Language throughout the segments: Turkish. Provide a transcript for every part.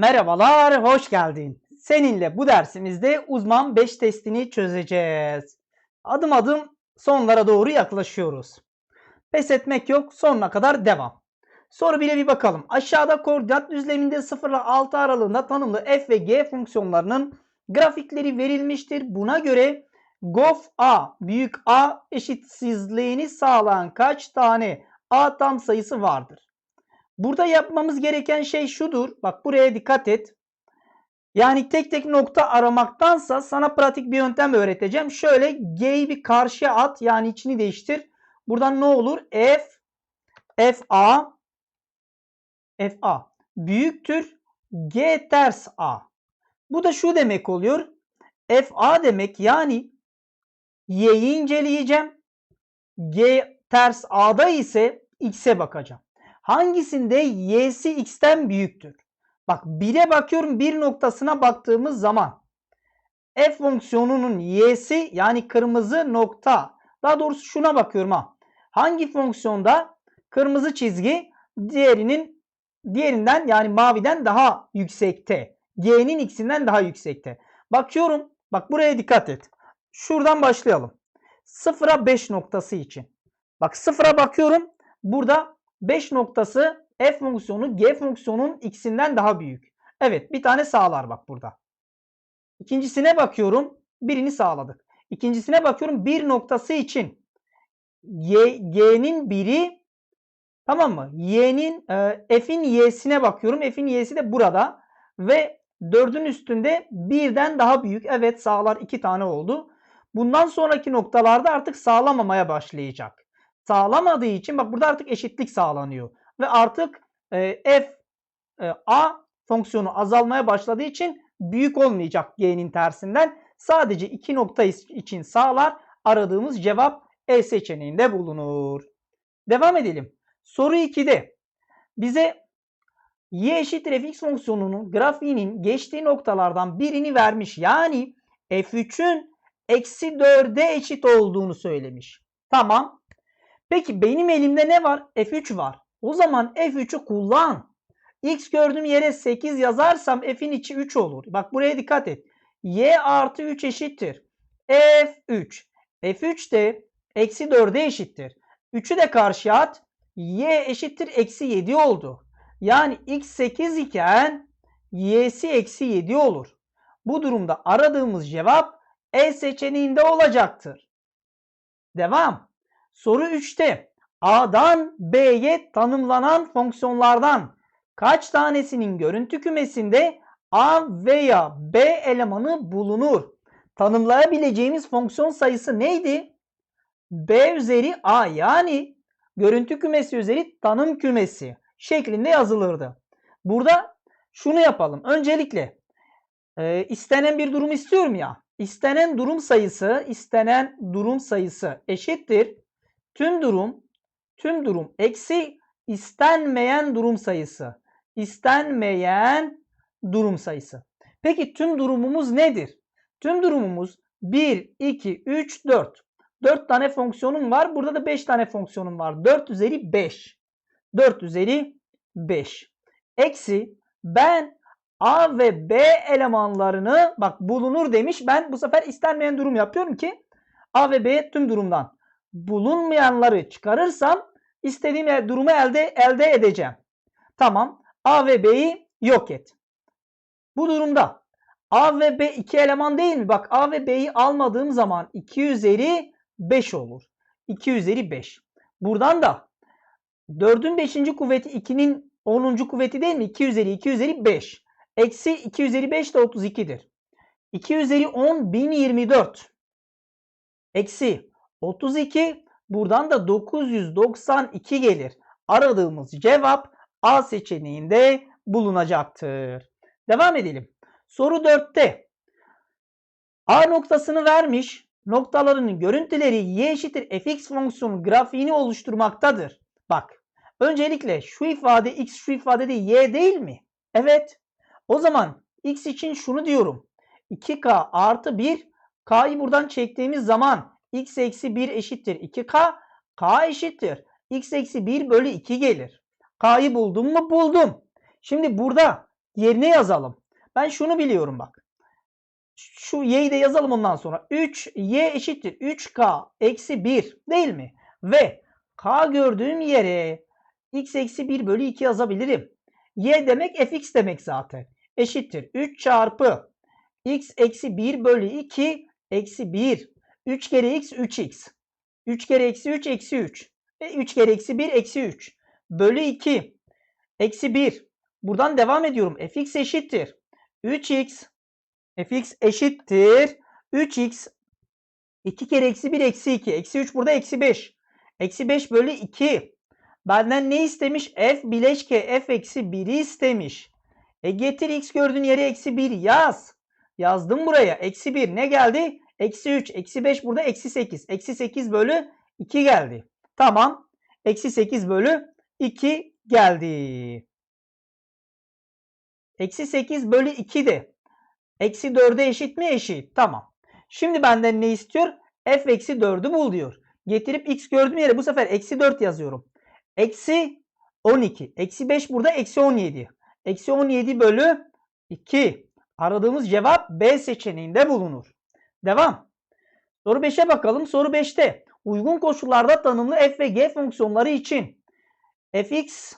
Merhabalar, hoş geldin. Seninle bu dersimizde uzman 5 testini çözeceğiz. Adım adım sonlara doğru yaklaşıyoruz. Pes etmek yok, sonuna kadar devam. Soru bile bir bakalım. Aşağıda koordinat düzleminde 0 ile 6 aralığında tanımlı f ve g fonksiyonlarının grafikleri verilmiştir. Buna göre gof a büyük a eşitsizliğini sağlayan kaç tane a tam sayısı vardır? Burada yapmamız gereken şey şudur. Bak buraya dikkat et. Yani tek tek nokta aramaktansa sana pratik bir yöntem öğreteceğim. Şöyle G'yi bir karşıya at. Yani içini değiştir. Buradan ne olur? F FA FA büyüktür G ters A. Bu da şu demek oluyor. FA demek yani Y'yi inceleyeceğim. G ters A'da ise X'e bakacağım. Hangisinde y'si x'ten büyüktür? Bak 1'e bakıyorum 1 noktasına baktığımız zaman f fonksiyonunun y'si yani kırmızı nokta. Daha doğrusu şuna bakıyorum ha. Hangi fonksiyonda kırmızı çizgi diğerinin diğerinden yani maviden daha yüksekte. G'nin x'inden daha yüksekte. Bakıyorum. Bak buraya dikkat et. Şuradan başlayalım. 0'a 5 noktası için. Bak 0'a bakıyorum. Burada 5 noktası f fonksiyonu g fonksiyonun x'inden daha büyük. Evet bir tane sağlar bak burada. İkincisine bakıyorum. Birini sağladık. İkincisine bakıyorum. Bir noktası için y, g'nin biri tamam mı? y'nin e, f'in y'sine bakıyorum. f'in y'si de burada. Ve 4'ün üstünde birden daha büyük. Evet sağlar iki tane oldu. Bundan sonraki noktalarda artık sağlamamaya başlayacak sağlamadığı için bak burada artık eşitlik sağlanıyor. Ve artık e, f e, a fonksiyonu azalmaya başladığı için büyük olmayacak g'nin tersinden. Sadece iki nokta için sağlar. Aradığımız cevap E seçeneğinde bulunur. Devam edelim. Soru 2'de bize y eşittir fx fonksiyonunun grafiğinin geçtiği noktalardan birini vermiş. Yani f3'ün eksi 4'e eşit olduğunu söylemiş. Tamam. Peki benim elimde ne var? F3 var. O zaman F3'ü kullan. X gördüğüm yere 8 yazarsam F'in içi 3 olur. Bak buraya dikkat et. Y artı 3 eşittir. F3. F3 de eksi 4'e eşittir. 3'ü de karşıya at. Y eşittir eksi 7 oldu. Yani X 8 iken Y'si eksi 7 olur. Bu durumda aradığımız cevap E seçeneğinde olacaktır. Devam. Soru 3'te A'dan B'ye tanımlanan fonksiyonlardan kaç tanesinin görüntü kümesinde A veya B elemanı bulunur? Tanımlayabileceğimiz fonksiyon sayısı neydi? B üzeri A yani görüntü kümesi üzeri tanım kümesi şeklinde yazılırdı. Burada şunu yapalım. Öncelikle e, istenen bir durum istiyorum ya. İstenen durum sayısı, istenen durum sayısı eşittir Tüm durum, tüm durum eksi istenmeyen durum sayısı. İstenmeyen durum sayısı. Peki tüm durumumuz nedir? Tüm durumumuz 1, 2, 3, 4. 4 tane fonksiyonum var. Burada da 5 tane fonksiyonum var. 4 üzeri 5. 4 üzeri 5. Eksi ben A ve B elemanlarını bak bulunur demiş. Ben bu sefer istenmeyen durum yapıyorum ki A ve B tüm durumdan bulunmayanları çıkarırsam istediğim durumu elde elde edeceğim. Tamam. A ve B'yi yok et. Bu durumda A ve B iki eleman değil mi? Bak A ve B'yi almadığım zaman 2 üzeri 5 olur. 2 üzeri 5. Buradan da 4'ün 5. kuvveti 2'nin 10. kuvveti değil mi? 2 üzeri 2 üzeri 5. Eksi 2 üzeri 5 de 32'dir. 2 üzeri 10 1024. Eksi 32. Buradan da 992 gelir. Aradığımız cevap A seçeneğinde bulunacaktır. Devam edelim. Soru 4'te A noktasını vermiş. Noktalarının görüntüleri y eşittir fx fonksiyonu grafiğini oluşturmaktadır. Bak öncelikle şu ifade x şu ifade de y değil mi? Evet. O zaman x için şunu diyorum. 2k artı 1 k'yı buradan çektiğimiz zaman x eksi 1 eşittir 2k. k eşittir. x eksi 1 bölü 2 gelir. k'yı buldum mu? Buldum. Şimdi burada yerine yazalım. Ben şunu biliyorum bak. Şu y'yi de yazalım ondan sonra. 3y eşittir 3k eksi 1 değil mi? Ve k gördüğüm yere x eksi 1 bölü 2 yazabilirim. y demek fx demek zaten. Eşittir 3 çarpı x eksi 1 bölü 2 eksi 1. 3 kere x 3x. 3 kere eksi 3 eksi 3. Ve 3 kere eksi 1 eksi 3. Bölü 2. Eksi 1. Buradan devam ediyorum. fx eşittir. 3x. fx eşittir. 3x. 2 kere eksi 1 eksi 2. Eksi 3 burada eksi 5. Eksi 5 bölü 2. Benden ne istemiş? f bileşke f eksi 1'i istemiş. E getir x gördüğün yere eksi 1 yaz. Yazdım buraya. Eksi 1 ne geldi? Eksi 3. Eksi 5 burada eksi 8. Eksi 8 bölü 2 geldi. Tamam. Eksi 8 bölü 2 geldi. Eksi 8 bölü 2 de eksi 4'e eşit mi? Eşit. Tamam. Şimdi benden ne istiyor? f eksi 4'ü bul diyor. Getirip x gördüğüm yere bu sefer eksi 4 yazıyorum. Eksi 12. Eksi 5 burada eksi 17. Eksi 17 bölü 2. Aradığımız cevap B seçeneğinde bulunur. Devam. Soru 5'e bakalım. Soru 5'te uygun koşullarda tanımlı f ve g fonksiyonları için fx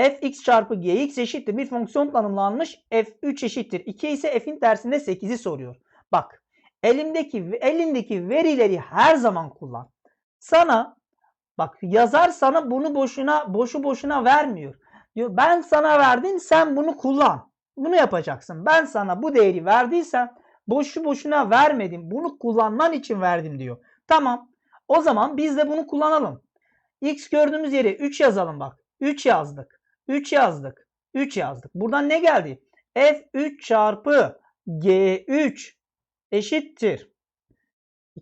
fx çarpı gx eşittir bir fonksiyon tanımlanmış. f3 eşittir 2 ise f'in tersinde 8'i soruyor. Bak elimdeki elindeki verileri her zaman kullan. Sana bak yazar sana bunu boşuna boşu boşuna vermiyor. Diyor ben sana verdim sen bunu kullan. Bunu yapacaksın. Ben sana bu değeri verdiysem boşu boşuna vermedim. Bunu kullanman için verdim diyor. Tamam. O zaman biz de bunu kullanalım. X gördüğümüz yere 3 yazalım bak. 3 yazdık. 3 yazdık. 3 yazdık. Buradan ne geldi? F3 çarpı G3 eşittir.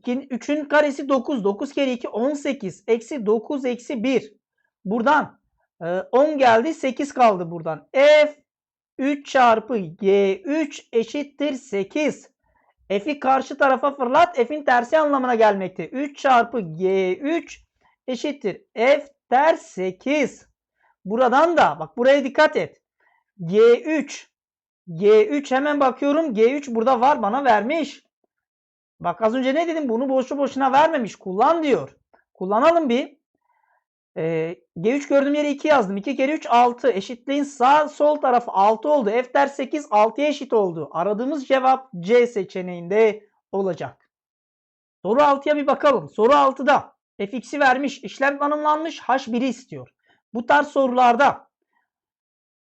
3'ün karesi 9. 9 kere 2 18. Eksi 9 eksi 1. Buradan 10 geldi. 8 kaldı buradan. F 3 çarpı G3 eşittir 8. F'i karşı tarafa fırlat. F'in tersi anlamına gelmekte. 3 çarpı G3 eşittir. F ters 8. Buradan da bak buraya dikkat et. G3 G3 hemen bakıyorum. G3 burada var bana vermiş. Bak az önce ne dedim? Bunu boşu boşuna vermemiş. Kullan diyor. Kullanalım bir. Ee, G3 gördüğüm yere 2 yazdım. 2 kere 3 6. Eşitliğin sağ sol tarafı 6 oldu. F ders 8 6'ya eşit oldu. Aradığımız cevap C seçeneğinde olacak. Soru 6'ya bir bakalım. Soru 6'da fx'i vermiş. işlem tanımlanmış. H1'i istiyor. Bu tarz sorularda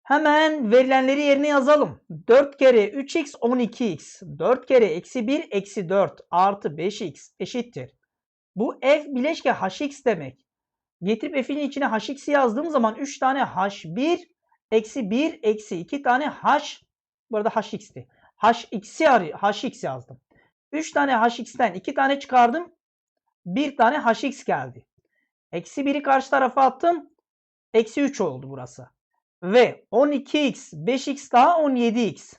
hemen verilenleri yerine yazalım. 4 kere 3x 12x. 4 kere eksi 1 eksi 4 artı 5x eşittir. Bu f bileşke hx demek. Getirip f'in içine hx yazdığım zaman 3 tane h1 eksi 1 eksi 2 tane h bu arada hx'ti. hx'i hx yazdım. 3 tane hx'ten 2 tane çıkardım. 1 tane hx geldi. Eksi 1'i karşı tarafa attım. Eksi 3 oldu burası. Ve 12x 5x daha 17x.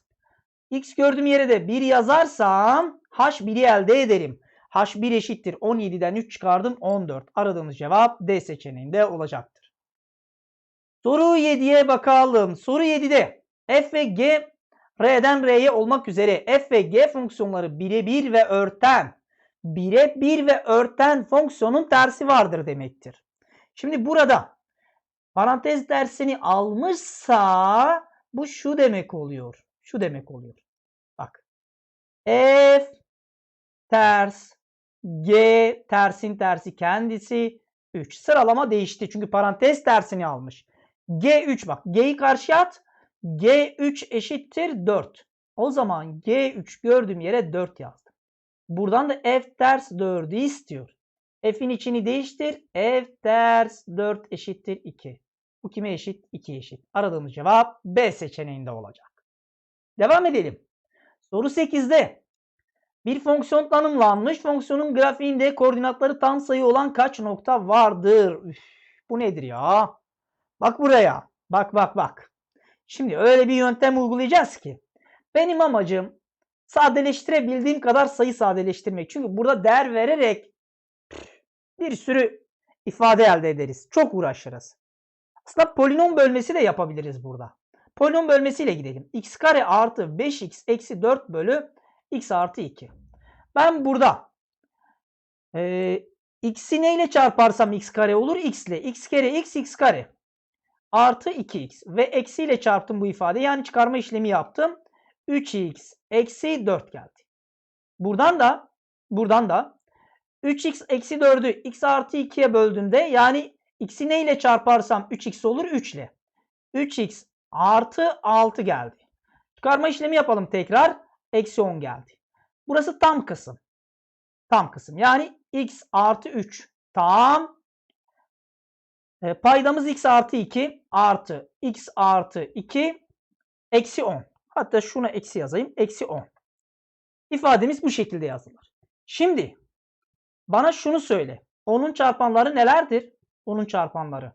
x gördüğüm yere de 1 yazarsam h1'i elde ederim. H1 eşittir 17'den 3 çıkardım 14. Aradığımız cevap D seçeneğinde olacaktır. Soru 7'ye bakalım. Soru 7'de f ve g R'den R'ye olmak üzere f ve g fonksiyonları birebir ve örten birebir ve örten fonksiyonun tersi vardır demektir. Şimdi burada parantez dersini almışsa bu şu demek oluyor. Şu demek oluyor. Bak. F ters G tersin tersi kendisi 3. Sıralama değişti çünkü parantez tersini almış. G3 bak G'yi karşıya at. G3 eşittir 4. O zaman G3 gördüğüm yere 4 yazdım. Buradan da F ters 4'ü istiyor. F'in içini değiştir. F ters 4 eşittir 2. Bu kime eşit? 2 eşit. Aradığımız cevap B seçeneğinde olacak. Devam edelim. Soru 8'de bir fonksiyon tanımlanmış. Fonksiyonun grafiğinde koordinatları tam sayı olan kaç nokta vardır? Üf, bu nedir ya? Bak buraya. Bak bak bak. Şimdi öyle bir yöntem uygulayacağız ki. Benim amacım sadeleştirebildiğim kadar sayı sadeleştirmek. Çünkü burada değer vererek bir sürü ifade elde ederiz. Çok uğraşırız. Aslında polinom bölmesi de yapabiliriz burada. polinom bölmesiyle gidelim. x kare artı 5x eksi 4 bölü x artı 2. Ben burada e, x'i neyle çarparsam x kare olur? x ile. x kere x x kare artı 2x ve eksiyle çarptım bu ifade. Yani çıkarma işlemi yaptım. 3x eksi 4 geldi. Buradan da buradan da 3x eksi 4'ü x artı 2'ye böldüğümde yani x'i neyle çarparsam 3x olur 3 ile. 3x artı 6 geldi. Çıkarma işlemi yapalım tekrar. Eksi 10 geldi. Burası tam kısım. Tam kısım. Yani x artı 3 tam e, paydamız x artı 2 artı x artı 2 eksi 10. Hatta şuna eksi yazayım. Eksi 10. İfademiz bu şekilde yazılır. Şimdi bana şunu söyle. Onun çarpanları nelerdir? Onun çarpanları.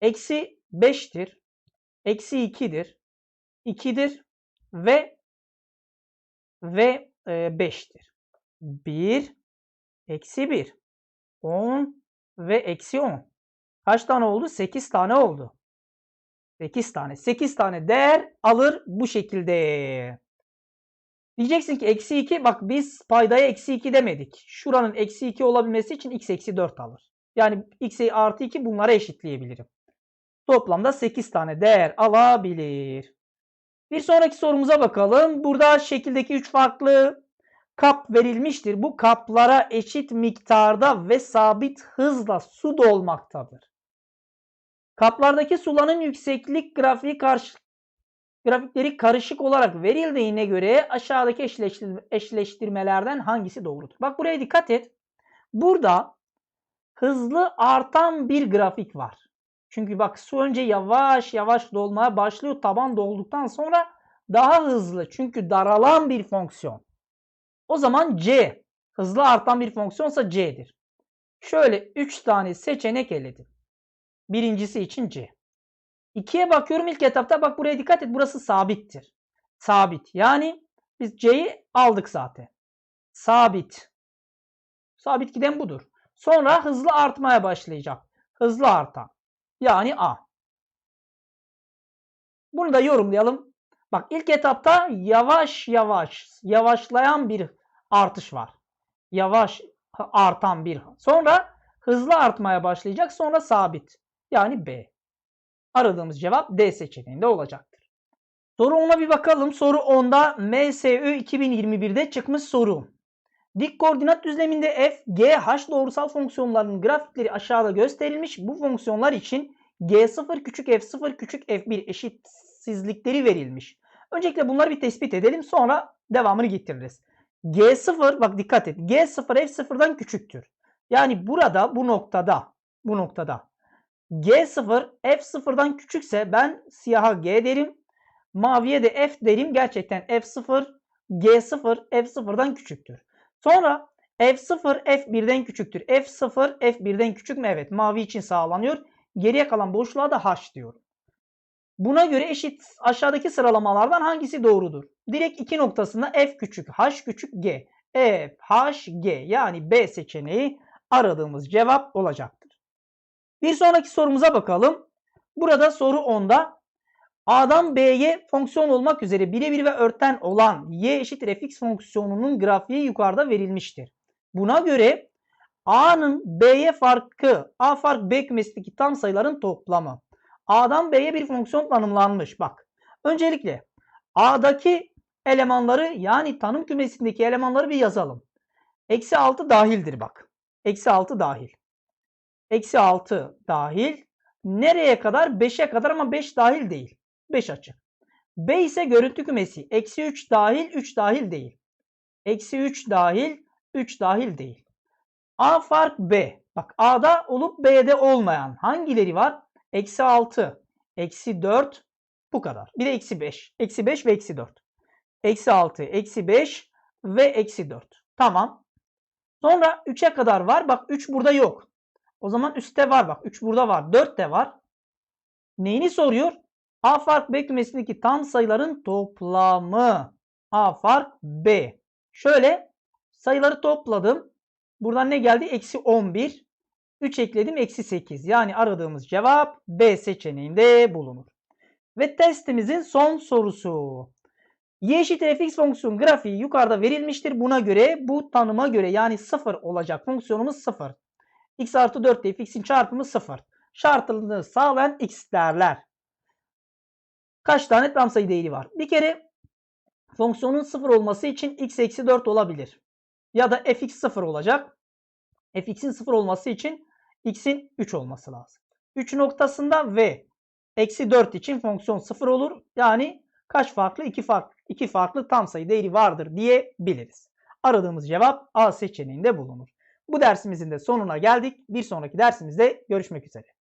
Eksi 5'tir. Eksi 2'dir. 2'dir. Ve ve e, 5'tir. 1 eksi 1 10 ve eksi 10. Kaç tane oldu? 8 tane oldu. 8 tane. 8 tane değer alır bu şekilde. Diyeceksin ki eksi 2 bak biz paydaya eksi 2 demedik. Şuranın eksi 2 olabilmesi için x eksi 4 alır. Yani x artı 2 bunlara eşitleyebilirim. Toplamda 8 tane değer alabilir. Bir sonraki sorumuza bakalım. Burada şekildeki 3 farklı kap verilmiştir. Bu kaplara eşit miktarda ve sabit hızla su dolmaktadır. Kaplardaki suların yükseklik grafiği karşı, grafikleri karışık olarak verildiğine göre aşağıdaki eşleştir, eşleştirmelerden hangisi doğrudur? Bak buraya dikkat et. Burada hızlı artan bir grafik var. Çünkü bak su önce yavaş yavaş dolmaya başlıyor. Taban dolduktan sonra daha hızlı. Çünkü daralan bir fonksiyon. O zaman C hızlı artan bir fonksiyonsa C'dir. Şöyle 3 tane seçenek eledim. Birincisi için C. İkiye bakıyorum ilk etapta bak buraya dikkat et burası sabittir. Sabit yani biz C'yi aldık zaten. Sabit. Sabit giden budur. Sonra hızlı artmaya başlayacak. Hızlı artan. Yani A. Bunu da yorumlayalım. Bak ilk etapta yavaş yavaş yavaşlayan bir artış var. Yavaş artan bir. Sonra hızlı artmaya başlayacak. Sonra sabit. Yani B. Aradığımız cevap D seçeneğinde olacaktır. Soru 10'a bir bakalım. Soru 10'da MSÜ 2021'de çıkmış soru. Dik koordinat düzleminde f, g, h doğrusal fonksiyonlarının grafikleri aşağıda gösterilmiş. Bu fonksiyonlar için g0 küçük f0 küçük f1 eşitsizlikleri verilmiş. Öncelikle bunları bir tespit edelim sonra devamını getiririz. g0 bak dikkat et. g0 f0'dan küçüktür. Yani burada bu noktada bu noktada g0 f0'dan küçükse ben siyaha g derim. Maviye de f derim. Gerçekten f0 g0 f0'dan küçüktür. Sonra f0 f1'den küçüktür. f0 f1'den küçük mü? Evet. Mavi için sağlanıyor. Geriye kalan boşluğa da h diyorum. Buna göre eşit aşağıdaki sıralamalardan hangisi doğrudur? Direkt iki noktasında f küçük h küçük g. f h g yani B seçeneği aradığımız cevap olacaktır. Bir sonraki sorumuza bakalım. Burada soru 10'da A'dan B'ye fonksiyon olmak üzere birebir ve örten olan y eşittir fx fonksiyonunun grafiği yukarıda verilmiştir. Buna göre A'nın B'ye farkı A fark B kümesindeki tam sayıların toplamı. A'dan B'ye bir fonksiyon tanımlanmış. Bak öncelikle A'daki elemanları yani tanım kümesindeki elemanları bir yazalım. Eksi 6 dahildir bak. Eksi 6 dahil. Eksi 6 dahil. Nereye kadar? 5'e kadar ama 5 dahil değil. 5 açık. B ise görüntü kümesi. Eksi 3 dahil, 3 dahil değil. Eksi 3 dahil, 3 dahil değil. A fark B. Bak A'da olup B'de olmayan hangileri var? Eksi 6, eksi 4 bu kadar. Bir de eksi 5. Eksi 5 ve eksi 4. Eksi 6, eksi 5 ve eksi 4. Tamam. Sonra 3'e kadar var. Bak 3 burada yok. O zaman üstte var bak. 3 burada var. 4 de var. Neyini soruyor? A fark B kümesindeki tam sayıların toplamı. A fark B. Şöyle sayıları topladım. Buradan ne geldi? Eksi 11. 3 ekledim. Eksi 8. Yani aradığımız cevap B seçeneğinde bulunur. Ve testimizin son sorusu. Y eşittir fx fonksiyon grafiği yukarıda verilmiştir. Buna göre bu tanıma göre yani 0 olacak fonksiyonumuz 0. x artı 4 ile fx'in çarpımı 0. Şartını sağlayan x değerler. Kaç tane tam sayı değeri var? Bir kere fonksiyonun 0 olması için x eksi 4 olabilir. Ya da fx 0 olacak. fx'in 0 olması için x'in 3 olması lazım. 3 noktasında ve eksi 4 için fonksiyon 0 olur. Yani kaç farklı? 2 farklı, iki farklı tam sayı değeri vardır diyebiliriz. Aradığımız cevap A seçeneğinde bulunur. Bu dersimizin de sonuna geldik. Bir sonraki dersimizde görüşmek üzere.